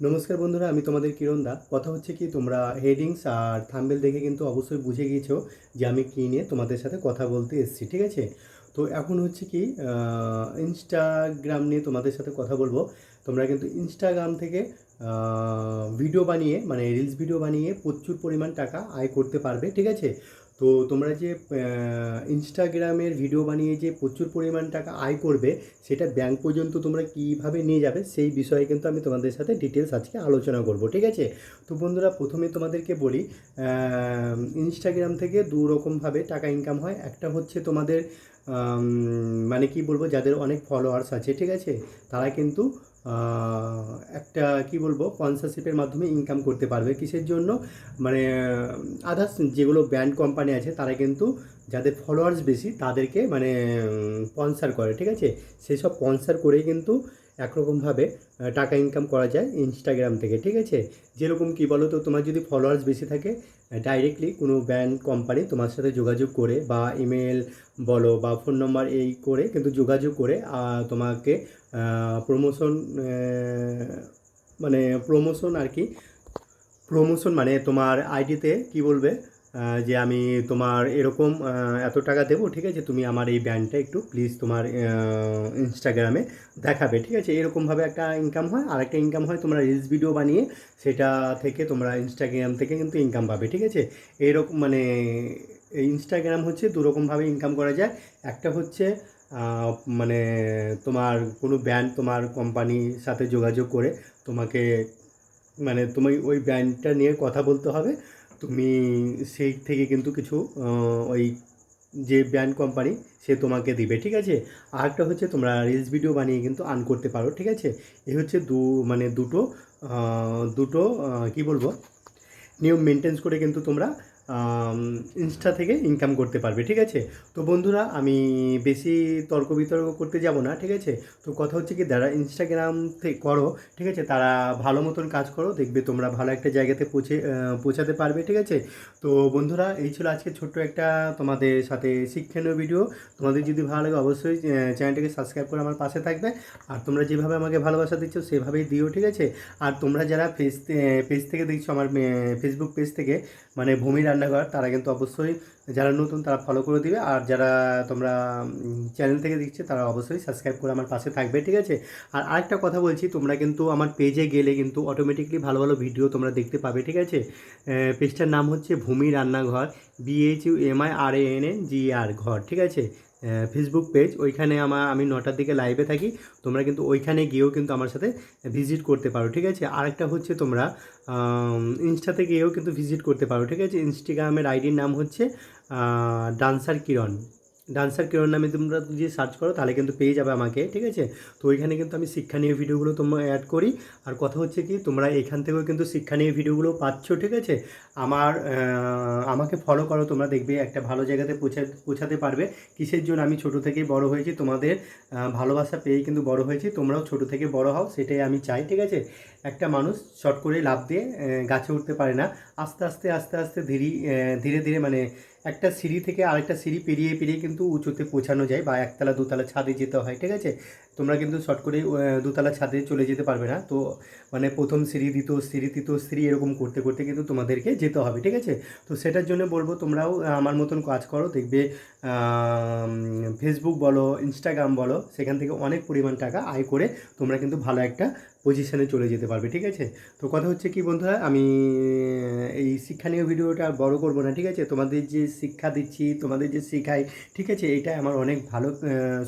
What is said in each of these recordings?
নমস্কার বন্ধুরা, আমি তোমাদের কিরণ দা। কথা হচ্ছে কি, তোমরা হেডিংস আর থাম্বেল দেখে কিন্তু অবশ্যই বুঝে গিয়েছো যে আমি কী নিয়ে তোমাদের সাথে কথা বলতে এসেছি, ঠিক আছে? তো এখন হচ্ছে কি ইনস্টাগ্রাম নিয়ে তোমাদের সাথে কথা বলব। তোমরা কিন্তু ইনস্টাগ্রাম থেকে ভিডিও বানিয়ে মানে রিলস ভিডিও বানিয়ে প্রচুর পরিমাণ টাকা আয় করতে পারবে, ঠিক আছে? তো তোমরা যে ইনস্টাগ্রামের ভিডিও বানিয়ে যে প্রচুর পরিমাণ টাকা আয় করবে, সেটা ব্যাংক পর্যন্ত তোমরা কীভাবে নিয়ে যাবে, সেই বিষয়ে কিন্তু আমি তোমাদের সাথে ডিটেলস আজকে আলোচনা করব, ঠিক আছে? তো বন্ধুরা, প্রথমে তোমাদেরকে বলি ইনস্টাগ্রাম থেকে দু রকমভাবে টাকা ইনকাম হয়। একটা হচ্ছে তোমাদের মানে কি বলব, যাদের অনেক ফলোয়ার্স আছে, ঠিক আছে? তারা কিন্তু একটা কি বলব স্পন্সরশিপের মাধ্যমে ইনকাম করতে পারবে। কিসের জন্য? মানে আদার্স যেগুলো ব্র্যান্ড কোম্পানি আছে, তারা কিন্তু যাদের ফলোয়ার্স বেশি, তাদেরকে মানে স্পন্সার করে, ঠিক আছে? সেই সব স্পন্সার করে কিন্তু একরকমভাবে টাকা ইনকাম করা যায় ইনস্টাগ্রাম থেকে, ঠিক আছে? যেরকম কি বলো তো তোমার যদি ফলোয়ার্স বেশি থাকে ডাইরেক্টলি কোনো ব্র্যান্ড কোম্পানি তোমার সাথে যোগাযোগ করে বা ইমেল বলো বা ফোন নম্বর এই করে কিন্তু যোগাযোগ করে তোমাকে প্রমোশন মানে প্রমোশন আর কি প্রমোশন মানে তোমার আইডিতে কি বলবে? যে আমি তোমার এরকম এত টাকা দেবো, ঠিক আছে? তুমি আমার এই ব্যান্ডটা একটু প্লিজ তোমার ইনস্টাগ্রামে দেখাবে, ঠিক আছে? এরকমভাবে একটা ইনকাম হয়, আর একটা ইনকাম হয় তোমরা রিলস ভিডিও বানিয়ে সেটা থেকে তোমরা ইনস্টাগ্রাম থেকে কিন্তু ইনকাম পাবে, ঠিক আছে? এরকম মানে ইনস্টাগ্রাম হচ্ছে দুরকমভাবে ইনকাম করা যায়। একটা হচ্ছে মানে তোমার কোনো ব্র্যান্ড তোমার কোম্পানির সাথে যোগাযোগ করে তোমাকে মানে তুমি ওই ব্র্যান্ডটা নিয়ে কথা বলতে হবে। তুমি সেই থেকে কিন্তু কিছু ওই যে ব্র্যান্ড কোম্পানি সে তোমাকে দিবে, ঠিক আছে? আর একটা হচ্ছে তোমরা রিলস ভিডিও বানিয়ে কিন্তু আর্ন করতে পারো, ঠিক আছে? এ হচ্ছে দু মানে দুটো দুটো কি বলব? নিয়ম মেনটেন্স করে কিন্তু তোমরা ইনস্টা থেকে ইনকাম করতে পারবে, ঠিক আছে? তো বন্ধুরা, আমি বেশি তর্ক বিতর্ক করতে যাব না, ঠিক আছে? তো কথা হচ্ছে কি, যারা ইনস্টাগ্রাম থেকে করো, ঠিক আছে, তারা ভালো মতন কাজ করো, দেখবে তোমরা ভালো একটা জায়গাতে পৌঁছে পৌঁছাতে পারবে, ঠিক আছে? তো বন্ধুরা, এই ছিল আজকে ছোট্ট একটা তোমাদের সাথে শিক্ষণীয় ভিডিও তোমাদের যদি ভালো লাগে, অবশ্যই চ্যানেলটাকে সাবস্ক্রাইব করে আমার পাশে থাকবে। আর তোমরা যেভাবে আমাকে ভালোবাসা দিচ্ছ, সেভাবেই দিও, ঠিক আছে? আর তোমরা যারা পেজ পেজ থেকে দেখছ, আমার ফেসবুক পেজ থেকে মানে ভূমি রান্নাঘর, তারা কিন্তু অবশ্যই যারা নতুন তারা ফলো করে দিবে। আর যারা তোমরা চ্যানেল থেকে দেখছে, তারা অবশ্যই সাবস্ক্রাইব করে আমার পাশে থাকবে, ঠিক আছে? আর আরেকটা কথা বলছি, তোমরা কিন্তু আমার পেজে গেলে কিন্তু অটোমেটিকলি ভালো ভালো ভিডিও তোমরা দেখতে পাবে, ঠিক আছে? পেজটার নাম হচ্ছে ভূমি রান্নাঘর B H U M I R A N N G R, ঠিক আছে? ফেসবুক পেজ ওইখানে আমার আমি নটার দিকে লাইভে থাকি। তোমরা কিন্তু ওইখানে গিয়েও কিন্তু আমার সাথে ভিজিট করতে পারো, ঠিক আছে? আরেকটা হচ্ছে তোমরা ইনস্টাতে গিয়েও কিন্তু ভিজিট করতে পারো, ঠিক আছে? ইনস্টাগ্রামের আইডির নাম হচ্ছে ডান্সার কিরণ ডান্সার কিরণ নামে তোমরা যদি সার্চ করো, তাহলে কিন্তু পেয়ে যাবে আমাকে, ঠিক আছে? তো ওইখানে কিন্তু আমি শিক্ষা নিয়ে ভিডিওগুলো তোমরা অ্যাড করি। আর কথা হচ্ছে কি, তোমরা এখান থেকেও কিন্তু শিক্ষা নিয়ে ভিডিওগুলো পাচ্ছ, ঠিক আছে? আমার আমাকে ফলো করো, তোমরা দেখবে একটা ভালো জায়গাতে পৌঁছা, পৌঁছাতে পারবে। কিসের জন্য আমি ছোট থেকেই বড় হয়েছি, তোমাদের ভালোবাসা পেয়েই কিন্তু বড় হয়েছি, তোমরাও ছোট থেকে বড় হও, সেটাই আমি চাই, ঠিক আছে? একটা মানুষ শর্ট করে লাভ দিয়ে গাছে উঠতে পারে না। আস্তে আস্তে আস্তে আস্তে, ধীরে ধীরে ধীরে মানে একটা সিঁড়ি থেকে আরেকটা সিঁড়ি পেরিয়ে পেরিয়ে কিন্তু উঁচুতে পৌঁছানো যায় বা একতলা, দুতলা ছাদে যেতে হয়, ঠিক আছে? তোমরা কিন্তু শর্ট করে দুতলা ছাদে চলে যেতে পারবে না। তো মানে প্রথম সিঁড়ি, দ্বিতীয় সিঁড়ি, তৃতীয় সিঁড়ি এরকম করতে করতে কিন্তু তোমাদেরকে যেতে হবে, ঠিক আছে? তো সেটার জন্য বলব তোমরাও আমার মতন কাজ করো, দেখবে ফেসবুক বলো ইনস্টাগ্রাম বলো, সেখান থেকে অনেক পরিমাণ টাকা আয় করে তোমরা কিন্তু ভালো একটা পজিশনে চলে যেতে পারবে, ঠিক আছে? তো কথা হচ্ছে কি বন্ধুরা, আমি এই শিক্ষণীয় ভিডিওটা বড় করব না, ঠিক আছে? তোমাদের যে শিক্ষা দিচ্ছি, তোমাদের যে শেখাই, ঠিক আছে? এটা আমার অনেক ভালো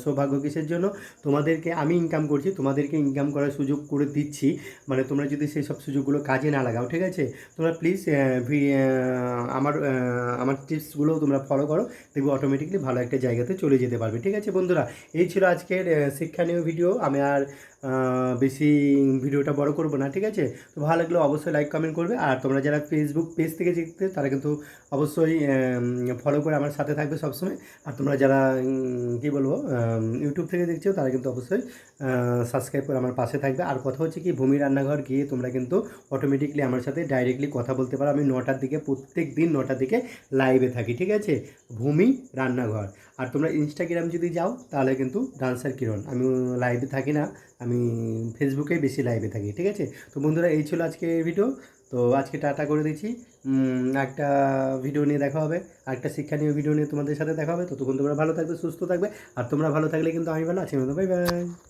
সৌভাগ্য কিসের জন্য? তোমাদেরকে, আমি ইনকাম করছি, তোমাদেরকে ইনকাম করার সুযোগ করে দিচ্ছি। মানে তোমরা যদি সেই সব সুযোগগুলো কাজে না লাগাও, ঠিক আছে? তোমরা প্লিজ আমার আমার টিপসগুলো তোমরা ফলো করো, দেখবে অটোমেটিকলি ভালো একটা জায়গাতে চলে যেতে পারবে, ঠিক আছে বন্ধুরা? এই ছিল আজকের শিক্ষণীয় ভিডিও আমি আর বেশি ভিডিওটা বড় করব না, ঠিক আছে? তো ভালো লাগলে অবশ্যই লাইক কমেন্ট করবে। আর তোমরা যারা ফেসবুক পেজ থেকে দেখতে, তারা কিন্তু অবশ্যই ফলো করে আমার সাথে থাকবে সবসময়। আর তোমরা যারা কী বলব ইউটিউব থেকে দেখছ, তারা কিন্তু অবশ্যই সাবস্ক্রাইব করে আমার পাশে থাকবে। আর কথা হচ্ছে কি, ভূমি রান্নাঘর গিয়ে তোমরা কিন্তু অটোমেটিকলি আমার সাথে ডাইরেক্টলি কথা বলতে পারো। আমি নটার দিকে প্রত্যেক দিন নটার দিকে লাইভে থাকি, ঠিক আছে? ভূমি রান্নাঘর। আর তোমরা ইনস্টাগ্রাম যদি যাও, তাহলে কিন্তু ডান্সার কিরণ আমি লাইভে থাকি না, আমি ফেসবুকেই বেশি লাইভে থাকি, ঠিক আছে? তো বন্ধুরা, এই ছিল আজকে ভিডিও তো আজকে টাটা করে দিচ্ছি। একটা ভিডিও নিয়ে দেখা হবে একটা নিয়ে ভিডিও নিয়ে তোমাদের সাথে দেখা হবে। ততক্ষণ তোমরা ভালো থাকবে, সুস্থ থাকবে, আর তোমরা ভালো থাকলে কিন্তু আমি ভালো আছি। Bye bye